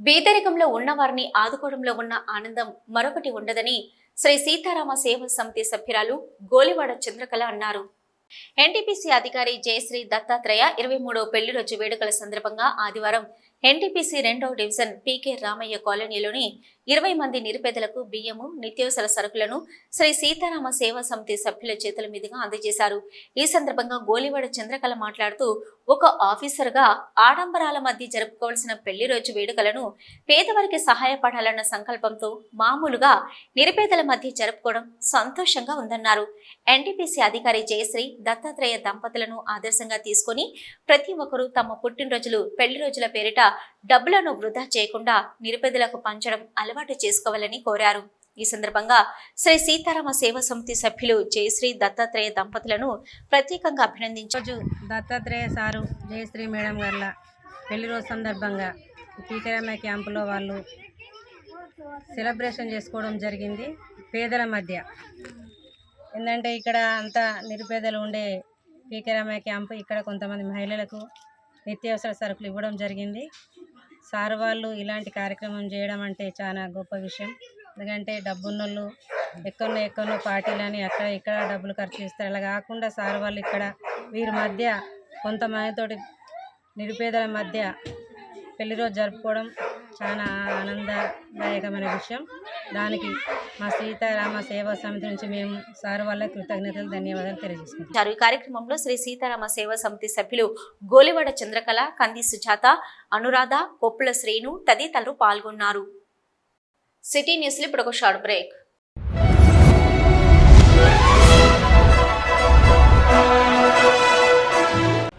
బీదరికంలో ఉన్నవారిని ఆదుకోవడంలో ఉన్న ఆనందం మరొకటి ఉండదని శ్రీ సీతారామ సేవా సమితి సభ్యురాలు గోలివాడ చంద్రకళ అన్నారు. ఎన్టీపీసీ అధికారి జయశ్రీ దత్తాత్రేయ ఇరవై మూడవ పెళ్ళి రోజు వేడుకల సందర్భంగా ఆదివారం ఎన్టీపీసీ రెండవ డివిజన్ పీకే రామయ్య కాలనీలోని ఇరవై మంది నిరుపేదలకు బియ్యము నిత్యావసర సరుకులను శ్రీ సీతారామ సేవా సమితి సభ్యుల చేతుల మీదుగా అందజేశారు. ఈ సందర్భంగా గోలివాడ చంద్రకళ మాట్లాడుతూ ఒక ఆఫీసర్గా ఆడంబరాల మధ్య జరుపుకోవాల్సిన పెళ్ళి రోజు వేడుకలను పేదవారికి సహాయపడాలన్న సంకల్పంతో మామూలుగా నిరుపేదల మధ్య జరుపుకోవడం సంతోషంగా ఉందన్నారు. ఎన్టీపీసీ అధికారి జయశ్రీ దత్తాత్రేయ దంపతులను ఆదర్శంగా తీసుకొని ప్రతి ఒక్కరూ తమ పుట్టినరోజులు పెళ్ళి రోజుల పేరిట డబ్బులను వృధా చేయకుండా నిరుపేదలకు పంచడం అలవాటు చేసుకోవాలని కోరారు. ఈ సందర్భంగా శ్రీ సీతారామ సేవా సమితి సభ్యులు జయశ్రీ దత్తాత్రేయ దంపతులను ప్రత్యేకంగా అభినందించారు. దత్తాత్రేయ సారు జయశ్రీ మేడం గారు పెళ్ళి రోజు సందర్భంగా పీకరమ్మ క్యాంపులో వాళ్ళు సెలబ్రేషన్ చేసుకోవడం జరిగింది పేదల మధ్య. ఏంటంటే ఇక్కడ అంతా నిరుపేదలు ఉండే పీకరమ్మ క్యాంపు ఇక్కడ కొంతమంది మహిళలకు నిత్యావసర సరుకులు ఇవ్వడం జరిగింది. సార్ వాళ్ళు ఇలాంటి కార్యక్రమం చేయడం అంటే చాలా గొప్ప విషయం. ఎందుకంటే డబ్బున్నోళ్ళు ఎక్కడో ఎక్కడో పార్టీలని అక్కడ ఇక్కడ డబ్బులు ఖర్చు చేస్తారు. అలా కాకుండా సార్ వాళ్ళు ఇక్కడ వీరి మధ్య కొంతమందితోటి నిరుపేదల మధ్య పెళ్ళి రోజు జరుపుకోవడం చాలా ఆనందదాయకమైన విషయం. దానికి మా సీతారామ సేవా సమితి నుంచి మేము సార్ వాళ్ళ కృతజ్ఞతలు ధన్యవాదాలు తెలియజేసుకుంటాం ఈ కార్యక్రమంలో శ్రీ సీతారామ సేవా సమితి సభ్యులు గోలివాడ చంద్రకళ కంది సుజాత అనురాధ పొప్పుల శ్రేణు తదితరులు పాల్గొన్నారు. సిటీ న్యూస్లో ఇప్పుడు ఒక షార్ట్ బ్రేక్.